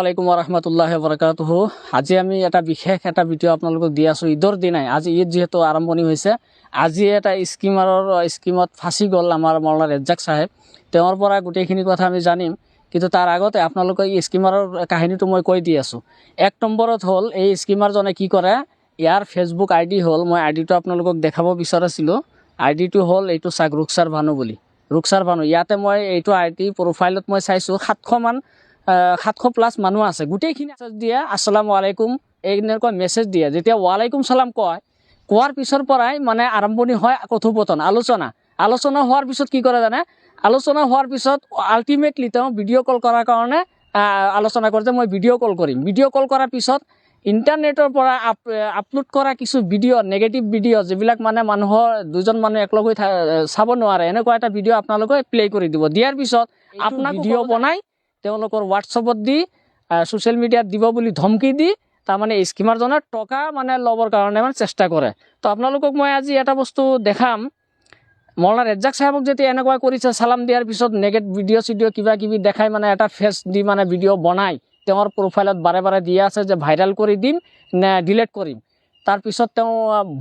আলাইকুম ৰহমতুল্লাহ বৰকাতুহ আজি আমি এটা বিশেষ এটা ভিডিঅ' আপোনালোকক দি আছোঁ। ঈদৰ দিনাই, আজি ঈদ যিহেতু আৰম্ভণি হৈছে, আজি এটা স্কিমাৰৰ, স্কিমত ফাঁচি গ'ল আমাৰ মৌলানা ৰেজ্জাক চাহেব। তেওঁৰ পৰা গোটেইখিনি কথা আমি জানিম, কিন্তু তাৰ আগতে আপোনালোকক এই স্কিমাৰৰ কাহিনীটো মই কৈ দি আছোঁ। এক নম্বৰত হ'ল, এই স্কিমাৰজনে কি কৰে, ইয়াৰ ফেচবুক আই ডি হ'ল, মই আই ডিটো আপোনালোকক দেখাব বিচৰাছিলোঁ। আই ডিটো হ'ল এইটো চাক ৰুকসাৰ ভানু বুলি। ৰুকসাৰ ভানু, ইয়াতে মই এইটো আই ডি প্ৰফাইলত মই চাইছোঁ সাতশমান সাতশ প্লাছ মানুহ আছে। গোটেইখিনি দিয়ে আছলামু আলাইকুম এনেকুৱা মেছেজ দিয়ে। যেতিয়া ৱালাইকুম চালাম কয় কোৱাৰ পিছৰ পৰাই মানে আৰম্ভণি হয় কথোপকথন আলোচনা। আলোচনা হোৱাৰ পিছত কি কৰে জানে? আলোচনা হোৱাৰ পিছত আল্টিমেটলি তেওঁ ভিডিঅ' কল কৰাৰ কাৰণে আলোচনা কৰে যে মই ভিডিঅ' কল কৰিম। ভিডিঅ' কল কৰাৰ পিছত ইণ্টাৰনেটৰ পৰা আপ আপলোড কৰা কিছু ভিডিঅ' নেগেটিভ ভিডিঅ' যিবিলাক মানে মানুহৰ দুজন মানুহ একলগ হৈ চাব নোৱাৰে এনেকুৱা এটা ভিডিঅ' আপোনালোকে প্লে' কৰি দিব। দিয়াৰ পিছত আপোনাক ভিডিঅ' বনাই তেওঁলোকৰ হোৱাটছএপত দি ছ'চিয়েল মিডিয়াত দিব বুলি ধমকি দি তাৰমানে স্কিমাৰজনে টকা মানে ল'বৰ কাৰণে মানে চেষ্টা কৰে। তো আপোনালোকক মই আজি এটা বস্তু দেখাম। মৌলানা ৰেজ্জাক চাহেবক যেতিয়া এনেকুৱা কৰিছে চালাম দিয়াৰ পিছত নেগেট ভিডিঅ' চিডিঅ' কিবা কিবি দেখাই মানে এটা ফেচ দি মানে ভিডিঅ' বনাই, তেওঁৰ প্ৰফাইলত বাৰে বাৰে দিয়া আছে যে ভাইৰেল কৰি দিম নে ডিলেট কৰিম। তাৰপিছত তেওঁ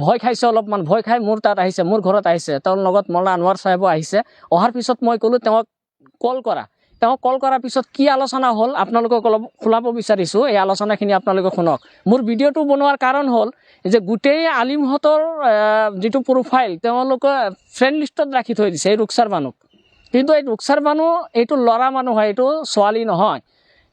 ভয় খাইছে অলপমান, ভয় খাই মোৰ তাত আহিছে, মোৰ ঘৰত আহিছে। তেওঁৰ লগত মৌলানা আনোৱাৰ চাহেবো আহিছে। অহাৰ পিছত মই ক'লোঁ, তেওঁক কল কৰা। তেওঁক কল কৰাৰ পিছত কি আলোচনা হ'ল আপোনালোকক অলপ খোলাব বিচাৰিছোঁ। এই আলোচনাখিনি আপোনালোকে শুনক। মোৰ ভিডিঅ'টো বনোৱাৰ কাৰণ হ'ল যে গোটেই আলিমহঁতৰ যিটো প্ৰফাইল তেওঁলোকে ফ্ৰেণ্ড লিষ্টত ৰাখি থৈ দিছে, এই ৰুকসাৰ মানুহ। কিন্তু এই ৰুকসাৰ মানুহ, এইটো ল'ৰা মানুহ হয়, এইটো ছোৱালী নহয়।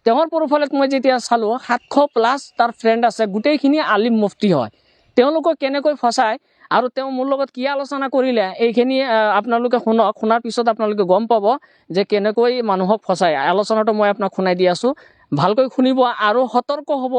তেওঁৰ প্ৰফাইলত মই যেতিয়া চালোঁ, সাতশ প্লাছ তাৰ ফ্ৰেণ্ড আছে, গোটেইখিনি আলিম মুফতি হয়। তেওঁলোকক কেনেকৈ ফচায়? আৰু তেওঁ মোৰ লগত কি আলোচনা কৰিলে, এইখিনি আপোনালোকে শুনক শুনাৰ পিছত আপোনালোকে গম পাব যে কেনেকৈ মানুহক ফচায়। আলোচনাটো মই আপোনাক শুনাই দি আছোঁ। ভালকৈ শুনিব আৰু সতৰ্ক হ'ব।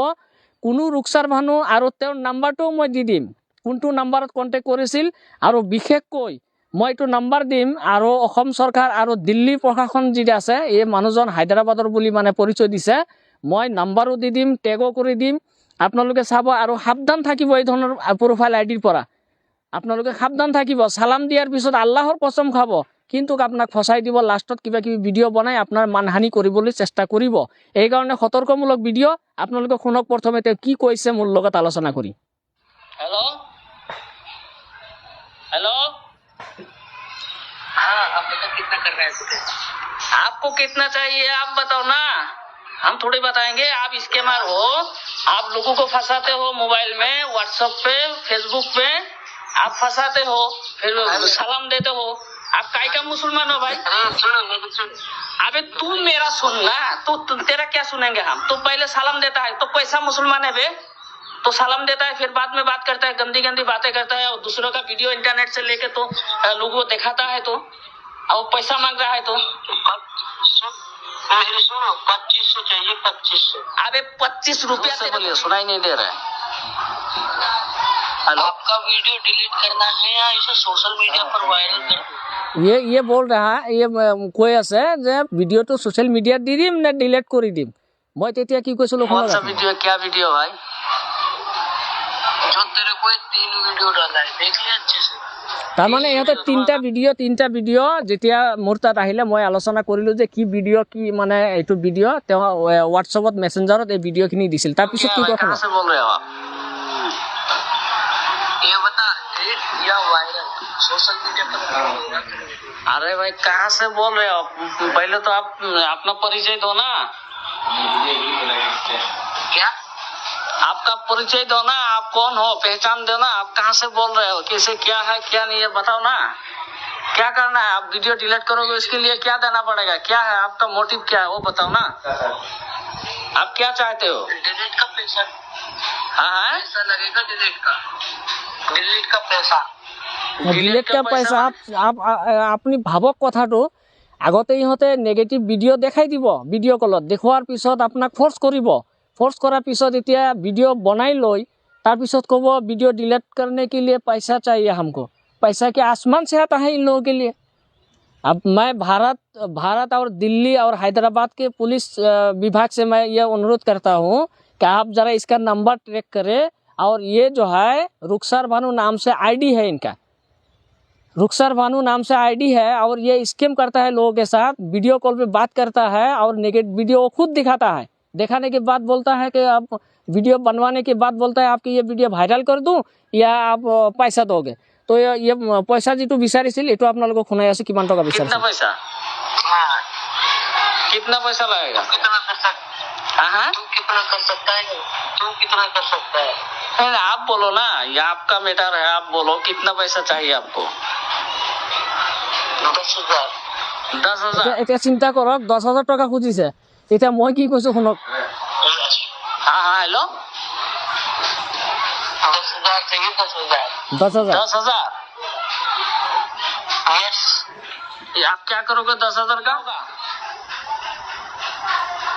কোনো ৰুকসাৰ মানুহ আৰু তেওঁৰ নাম্বাৰটোও মই দি দিম। কোনটো নাম্বাৰত কণ্টেক্ট কৰিছিল আৰু বিশেষকৈ মই এইটো নাম্বাৰ দিম আৰু অসম চৰকাৰ আৰু দিল্লী প্ৰশাসন যি আছে, এই মানুহজন হায়দৰাবাদৰ বুলি মানে পৰিচয় দিছে, মই নাম্বাৰো দি দিম, টেগো কৰি দিম। আপোনালোকে চাব আৰু সাৱধান থাকিব এই ধৰণৰ প্ৰফাইল আই ডিৰ পৰা। আপোনালোকে সাৱধান থাকিব চালাম দিয়াৰ পিছত আল্লাহৰ কচম খাব কিন্তু আপোনাক ফচাই দিব লাষ্টত কিবা কিবি ভিডিঅ' বনাই আপোনাৰ মানহানি কৰিবলৈ চেষ্টা কৰিব এইকাৰণে সতৰ্কমূলক ভিডিঅ' আপোনালোকে শুনক প্ৰথমে তেওঁ কি কৈছে মোৰ লগত আলোচনা কৰি হেল্ল' হেল্ল' हाँ अब बताओ कितना कर रहे हैं तुझे आपको कितना चाहिए आप बताओ ना हम थोड़ी बताएंगे आप इसके मार हो आप लोगों को फंसाते हो मोबाइल में व्हाट्सएप पे फेसबुक पे आप फंसाते हो फिर सलाम देते हो। आप काय का मुसलमान हो भाई? अरे सुन अबे तू मेरा सुनना तो तेरा क्या सुनेंगे हम? तो पहले सलाम देता है तो कैसा मुसलमान है बे। तो सलाम देता है फिर बाद में बात करता है गंदी गंदी बातें करता है और दूसरों का वीडियो इंटरनेट से लेके तो लोगों को दिखाता है तो और पैसा मांग रहा है तो। मेरी सुनो पच्चीस सौ चाहिए पच्चीस सौ। अबे पच्चीस रुपया सुनाई नहीं दे रहा है। हेलो आपका वीडियो डिलीट करना है या इसे सोशल मीडिया पर वायरल कर दो ये ये बोल रहा ये अ, কৈ আছে যে ভিডিঅ'টো ছ'চিয়েল মিডিয়াত দি দিম নে ডিলেট কৰি দিম মই তেতিয়া কি কৈছিলোঁ कौन सा শুনক वीडियो क्या वीडियो भाई जो तेरे को एक तीन वीडियो डाला है देख ले अच्छे से তাৰমানে ইহঁতে তিনিটা ভিডিঅ' তিনিটা ভিডিঅ' যেতিয়া মোৰ তাত আহিলে মই আলোচনা কৰিলোঁ যে কি ভিডিঅ' কি মানে এইটো ভিডিঅ' তেওঁ হোৱাটছএপত মেছেঞ্জাৰত এই ভিডিঅ'খিনি দিছিল তাৰপিছত কি क्या भाई, কথা सोशल मीडिया पर? अरे भाई कहाँ से बोल रहे हो पहले तो आप अपना परिचय दो ना। क्या? आपका परिचय दो ना आप कौन हो? पहचान दो ना आप कहाँ से बोल रहे हो? कैसे क्या है क्या नहीं है बताओ ना। क्या करना है? आप वीडियो डिलीट करोगे उसके लिए क्या देना पड़ेगा? क्या है आपका मोटिव क्या है वो बताओ ना। आप क्या चाहते हो? डिलीट का पैसा। हाँ हाँ। पैसा लगेगा डिलीट का। डिलीट का पैसा। ডিলেটকে পইচা আপ আপুনি ভাবক কথাটো আগতে ইহঁতে নেগেটিভ ভিডিঅ' দেখাই দিব ভিডিঅ' কলত দেখুওৱাৰ পিছত আপোনাক ফ'ৰ্চ কৰিব ফ'ৰ্চ কৰাৰ পিছত এতিয়া ভিডিঅ' বনাই লৈ তাৰপিছত ক'ব ভিডিঅ' डिलीट करने के लिए पैसा चाहिए हमको पैसा के आसमान से आता है इन लोगों के लिए अब मैं भारत भारत और दिल्ली और हैदराबाद के पुलिस अ, विभाग से मैं ये अनुरोध करता हूँ कि आप ज़रा इसका नंबर ट्रैक करें और ये जो है रुखसार भानु नाम से आईडी है इनका रुखसार भानु नाम से आईडी है और ये स्कैम करता है लोगों के साथ वीडियो कॉल पे बात करता है और नेगेटिव वीडियो वो खुद दिखाता है दिखाने के बाद बोलता है कि आप वीडियो बनवाने के बाद बोलता है आपकी ये वीडियो ভাইরাল कर दूं या आप अ, पैसा दोगे তো ये ये পইচা যিটো বিচাৰিছিল এইটো আপোনালোকক শুনাই আছো কিমান টকা कितना বিচাৰিছিল पैसा हाँ कितना पैसा लगेगा कितना कर सकता हाँ हाँ तू कितना कर सकता है तू कितना कर सकता है नहीं, नहीं, आप बोलो ना ये आपका मैटर है आप बोलो कितना पैसा चाहिए आपको दस हजार दस এতিয়া हजार এতিয়া চিন্তা কৰক দহ হাজাৰ টকা খুজিছে এতিয়া মই কি কৈছো শুনক हाँ हाँ हेलो दस हजार चाहिए दस हजार দহ হাজাৰ दस हजार यस ये आप क्या करोगे दस हजार का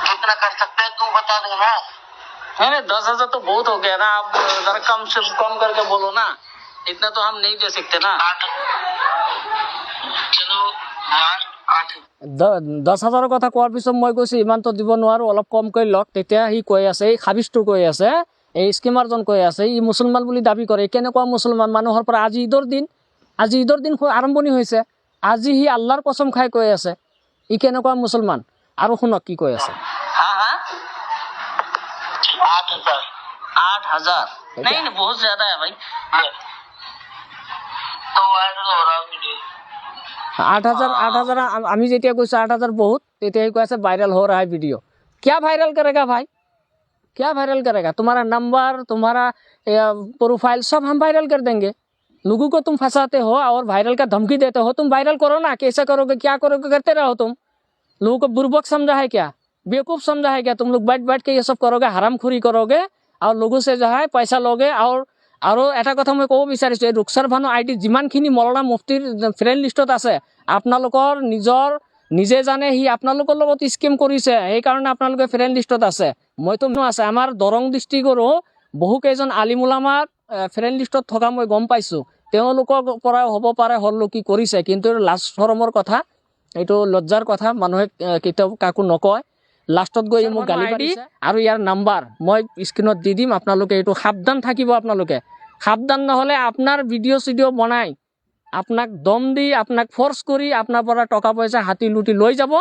कितना कर सकता है तू बता दे ना नहीं नहीं दस हजार तो बहुत हो गया ना आप जरा कम से कम करके बोलो ना इतना तो हम नहीं दे सकते ना দহ হাজাৰৰ কথা কোৱাৰ পিছত মই কৈছোঁ ইমানটো দিব নোৱাৰোঁ অলপ কমকৈ লওক। তেতিয়া সি কৈ আছে এই খাবিজটো কৈ আছে এই স্কিমাৰজন কৈ আছে ই মুছলমান বুলি দাবি কৰে। কেনেকুৱা মুছলমান মানুহৰ পৰা আজি ঈদৰ দিন? আজি ঈদৰ দিন আৰম্ভণি হৈছে। আজি সি আল্লাৰ পচম খাই কৈ আছে ই কেনেকুৱা মুছলমান? আৰু শুনক কি কৈ আছে। আঠ হাজাৰ। বহুত জ্যাদা ভাই। আঠ হাজাৰ আঠ হাজাৰ আম- আমি যেতিয়া কৈছোঁ আঠ হাজাৰ বহুত তেতিয়া সি কৈ আছে ভাইৰেল हो रहा है वीडियो क्या वायरल करेगा भाई क्या वायरल करेगा तुम्हारा नंबर तुम्हारा प्रोफाइल सब हम वायरल कर देंगे लोगों को तुम फंसाते हो और वायरल का धमकी देते हो तुम वायरल करो ना कैसे करोगे क्या करोगे करते रहो तुम लोगों को बुर्बक समझा है क्या बेवकूफ़ समझा है क्या तुम लोग बैठ बैठ के ये सब करोगे हरामखोरी करोगे और लोगों से जो है पैसा लोगे और আৰু এটা কথা মই ক'ব বিচাৰিছোঁ, এই ৰুকসাৰ ভানু আই ডি যিমানখিনি মৌলানা মুফতিৰ ফ্ৰেণ্ড লিষ্টত আছে, আপোনালোকৰ নিজৰ, নিজে জানে সি আপোনালোকৰ লগত স্কেম কৰিছে, সেইকাৰণে আপোনালোকে ফ্ৰেণ্ড লিষ্টত আছে। মইতো আছে, আমাৰ দৰং ডিষ্ট্ৰিক্টৰো বহুকেইজন আলিমুলামাক ফ্ৰেণ্ড লিষ্টত থকা মই গম পাইছোঁ। তেওঁলোকৰ পৰাই হ'ব পাৰে হল্লুকি কৰিছে, কিন্তু লাজ চৰমৰ কথা, এইটো লজ্জাৰ কথা, মানুহে কেতিয়াও কাকো নকয়। লাষ্টত গৈ মোক গালি পাৰিছে। আৰু ইয়াৰ নাম্বাৰ মই স্ক্ৰীণত দি দিম আপোনালোকে এইটো সাৱধান থাকিব আপোনালোকে। সাৱধান নহ'লে আপোনাৰ ভিডিঅ' চিডিঅ' বনাই। আপোনাক দম দি আপোনাক ফ'ৰ্চ কৰি আপোনাৰ পৰা টকা পইচা হাতি লুটি লৈ যাব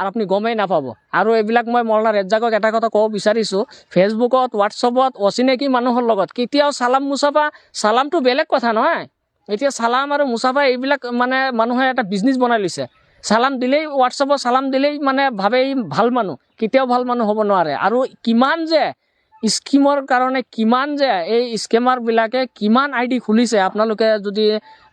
আৰু আপুনি গমেই নাপাব। আৰু এইবিলাক মই মৌলানা ৰেজ্জাকক এটা কথা ক'ব বিচাৰিছোঁ ফেচবুকত হোৱাটছএপত অচিনাকি মানুহৰ লগত কেতিয়াও চালাম মুচাফা চালামটো বেলেগ কথা নহয়। এতিয়া চালাম আৰু মুচাফা এইবিলাক মানে মানুহে এটা বিজনেছ বনাই লৈছে। চালাম দিলেই হোৱাটছএপত চালাম দিলেই মানে ভাবে ই ভালো মানুহ। কেতিয়াও ভালো মানুহ হ'ব নোৱাৰে। আৰু কিমান যে স্কিমৰ কাৰণে, কিমান যে এই স্কেমাৰবিলাকে কিমান আই ডি খুলিছে, আপোনালোকে যদি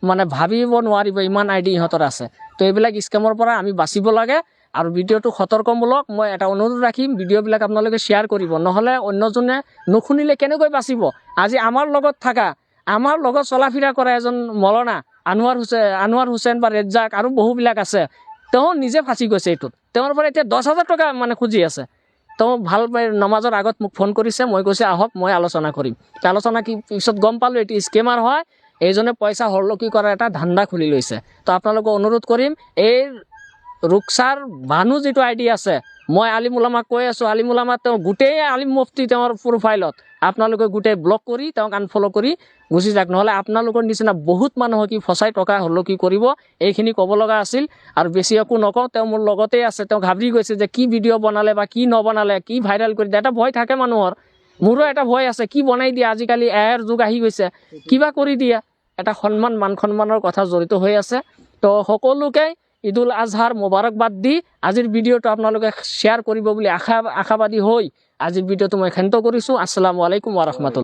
মানে ভাবিব নোৱাৰিব ইমান আই ডি ইহঁতৰ আছে। তো এইবিলাক স্কেমৰ পৰা আমি বাচিব লাগে আৰু ভিডিঅ'টো সতৰ্কমূলক মই এটা অনুৰোধ ৰাখিম, ভিডিঅ'বিলাক আপোনালোকে শ্বেয়াৰ কৰিব। নহ'লে অন্যজনে নুশুনিলে কেনেকৈ বাচিব? আজি আমাৰ লগত থকা, আমাৰ লগত চলা ফিৰা কৰা এজন মলনা আনোৱাৰ হুছেইন আনোৱাৰ হুছেইন বা ৰেজ্জাক আৰু বহুবিলাক আছে। তেওঁ নিজে ফাঁচি গৈছে এইটোত। তেওঁৰ পৰা এতিয়া দহ হাজাৰ টকা মানে খুজি আছে। তেওঁ ভালো নমাজৰ আগত মোক ফোন কৰিছে, মই কৈছে, আহক, মই আলোচনা কৰিম। আলোচনা কি পিছত গম পালোঁ, এইটো স্কেমাৰ হয়। এইজনে পইচা হৰলকি কৰাৰ এটা ধান্দা খুলি লৈছে। তো আপোনালোকক অনুৰোধ কৰিম, এই ৰুকসাৰ ভানু যিটো আই ডি আছে, মই আলিম উলামাক কৈ আছোঁ, আলিম উলামা তেওঁ গোটেই আলিম মুফতি তেওঁৰ প্ৰফাইলত আপোনালোকে গোটেই ব্লক কৰি তেওঁক আনফল' কৰি গুচি যাওক। নহ'লে আপোনালোকৰ নিচিনা বহুত মানুহক কি ফচাই টকা হ'লেও কি কৰিব, এইখিনি ক'ব লগা আছিল। আৰু বেছি একো নকওঁ, তেওঁ মোৰ লগতেই আছে। তেওঁ ঘাবৰি গৈছে যে কি ভিডিঅ' বনালে বা কি নবনালে, কি ভাইৰেল কৰি দিয়ে। এটা ভয় থাকে মানুহৰ। মোৰো এটা ভয় আছে, কি বনাই দিয়ে? আজিকালি এআইৰ যুগ আহি গৈছে। কিবা কৰি দিয়ে? এটা সন্মান, মান সন্মানৰ কথা জড়িত হৈ আছে। তো সকলোকে ঈদুল আজহাৰ মোবারকবাদ দি। আজিৰ ভিডিঅ'টো আপোনালোকে শ্বেয়াৰ কৰিব বুলি আশা আশাবাদী হৈ আজিৰ ভিডিঅ'টো মই ক্ষান্ত কৰিছোঁ। আসসালামু আলাইকুম ৱাৰহমাতুল্লাহ